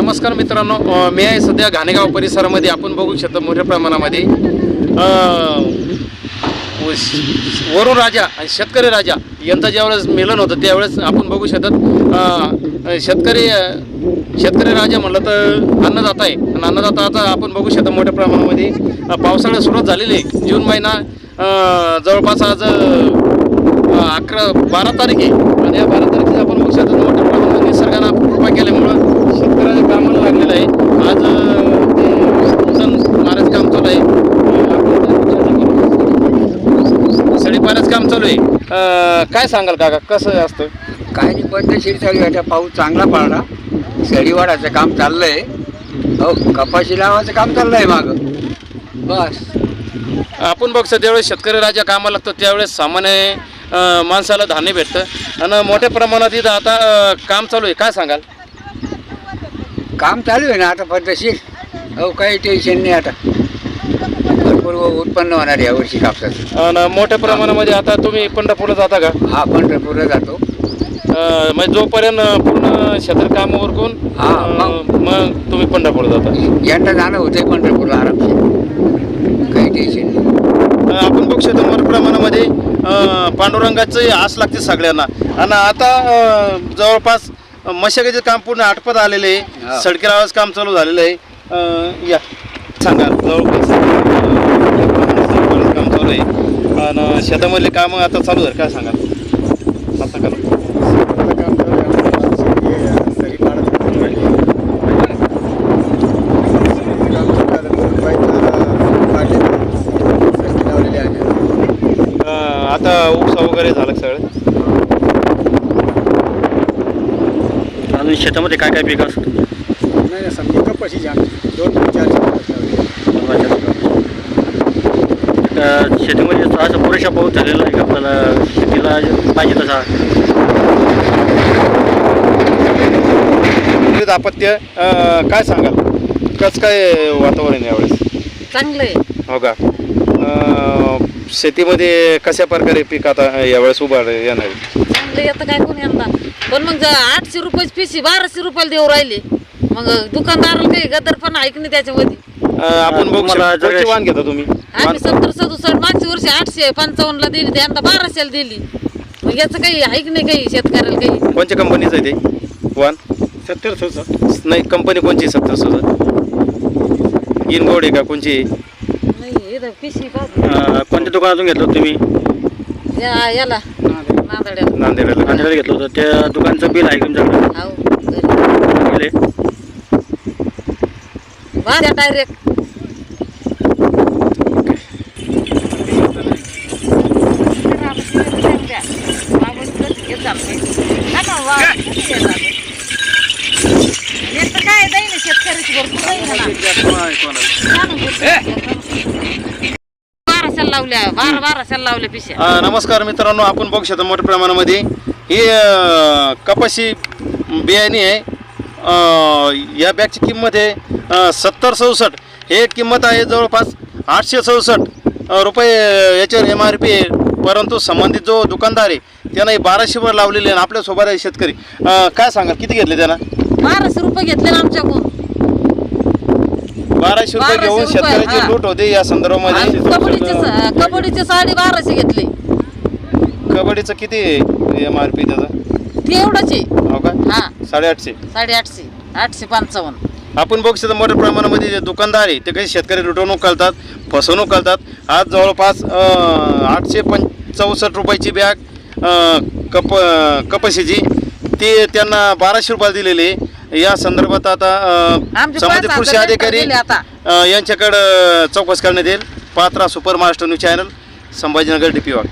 नमस्कार मित्रांनो मी आहे सध्या घाणेगाव परिसरामध्ये. आपण बघू शकतो मोठ्या प्रमाणामध्ये. व- वरुण राजा आणि शेतकरी राजा यांचं ज्यावेळेस मिलन होतं त्यावेळेस आपण बघू शकत शेतकरी शेतकरी राजा म्हणलं तर अन्नदाता आहे. आणि अन्नदाताचा आपण बघू शकतो मोठ्या प्रमाणामध्ये. अ, पावसाळ्यात सुरुवात झालेली आहे. जून महिना जवळपास आज अकरा बारा तारीख आहे. आणि या बारा तारखेला आपण बघू शकतो मोठ्या प्रमाणात निसर्गानं कृपा केल्यामुळं लागलेलं आहे. आज ते सण मारायचं काम चालू आहे. अ, आपण सडी पाण्याचं काम चालू आहे. काय सांगाल काका कसं असतं? काय नाही पद्धतशीर चालू आहे पाऊस चांगला पडला. सडी वाढायचं काम चाललंय. हो कपाशी लावायचं काम चाललंय माग. बस. आपण बघतो त्यावेळेस शेतकरी राजा कामाला लागतो त्यावेळेस सामान्य माणसाला धान्य भेटतं. आणि मोठ्या प्रमाणात इथं आता काम चालू आहे. काय सांगाल? काम चालू आहे ना आता पद्धतशीर. हो काही टेन्शन नाही आता. भरपूर उत्पन्न होणार आहे यावर्षी कापसाचं. आणि मोठ्या प्रमाणामध्ये आता तुम्ही पंढरपूरला जाता का? हा पंढरपूरला जातो. अ, म्हणजे जोपर्यंत पूर्ण शेतात काम उरकून हा, अ, मग. तुम्ही पंढरपूरला जाता. यंदा जाणं होतंय पंढरपूरला आरामशीर. काही टेन्शन नाही. अ, आपण बघू शकतो मोठ्या प्रमाणामध्ये अ, पांडुरंगाची आस लागते सगळ्यांना. आणि आता अ, जवळपास मशागतीचं काम पूर्ण आटपत आलेलं आहे. सडकी लावायचं काम चालू झालेलं आहे. अ, या. सांगा. जवळपास काम चालू आहे. आणि शेतामधले कामं आता चालू झालं. काय सांगाल? आता का अ, आता उपसा वगैरे झालं सगळं. शेतामध्ये काय काय पिकं असतं नाही ना समजा आमची दोन चार कपाशी लावली अं, शेतीमध्ये असं असं पुरेशा पाऊस झालेला आहे का? आपल्याला शेतीला पाहिजे तसा? विविध आपत्य अ, काय सांगाल? कसं काय वातावरण आहे यावेळेस? चांगलं आहे. हो का? अ, शेतीमध्ये कशा प्रकारे पीक आता यावेळेस उभा येणार आहे? चांगलं येतं काय कोणी यंदा पण मग जर आठशे रुपयाची पिशी बाराशे रुपयाला देऊ राहिले मग दुकानदाराला काही गदर पण ऐक नाही त्याच्यामध्ये? आपण बघू तुम्हाला शकतो. कोणती जगाशी- वाण घेता तुम्ही. आम्ही सत्तर सदुसष्ट मागच्या वर्षी आठशे पंचावन्नला दिली ते यंदा बाराशेला दिली. मग याचं काही ऐक नाही काही शेतकऱ्याला काही? कोणत्या कंपनीचं आहे ते? वाण? सत्तर चौसष्ट नाही कंपनी कोणची सत्तर सुद्धा इनगोड आहे का कोणची? आहे? नाही पिशी अं, कोणत्या दुकानातून घेतलं तुम्ही? या याला. नांदड्याला नांदेडला. नांदेडला घेतलं होतं. त्या दुकानचं बिल आहे का तुमच्याकडे? हो डायरेक्ट काय दैन शेतकऱ्याची भरपूर लावल्या बारा बाराशेला लावल्या पिशा अ, नमस्कार मित्रांनो आपण बघू शकतो मोठ्या प्रमाणामध्ये. ही अ, कपाशी बियाणे आहे. अ, या बॅगची किंमत आहे सत्तर चौसष्ट. हे किंमत आहे जवळपास आठशे चौसष्ट अ, रुपये याच्यावर एम आर पी आहे. परंतु संबंधित जो दुकानदार आहे त्यानं हे बाराशेवर लावलेले आहे आणि आपल्यासोबत आहे शेतकरी. अ, काय सांगा किती घेतले त्यांना बाराशे रुपये घेतले ना आमच्याकडून. बाराशे रुपये बाराशे घेऊन रुपये, शेतकऱ्याची हा. लूट होते या आणि संदर्भामध्ये कबड्डीची सा- कबड्डीची साडी बाराशे घेतली. कबड्डीचं किती एम आर पी त्याचं? ती एवढंच. आहे हो का? हा. साडेआठशे. साडेआठशे. आठशे पंचावन्न. आपण बघू शकतो मोठ्या प्रमाणामध्ये जे दुकानदार आहे ते काही शेतकरी लुटवणूक करतात फसवणूक करतात. आज जवळपास अं, आठशे पं चौसष्ट रुपयाची बॅग अं, कप कपाशीची ती त्यांना बाराशे रुपयाला दिलेली आहे. या संदर्भात आता अं, आमचे संबंधित पाच कृषी अधिकारी दिले आता. अं, यांच्याकडं चौकशी करण्यात येईल Patra super master news channel Sambhajinagar D P Wagh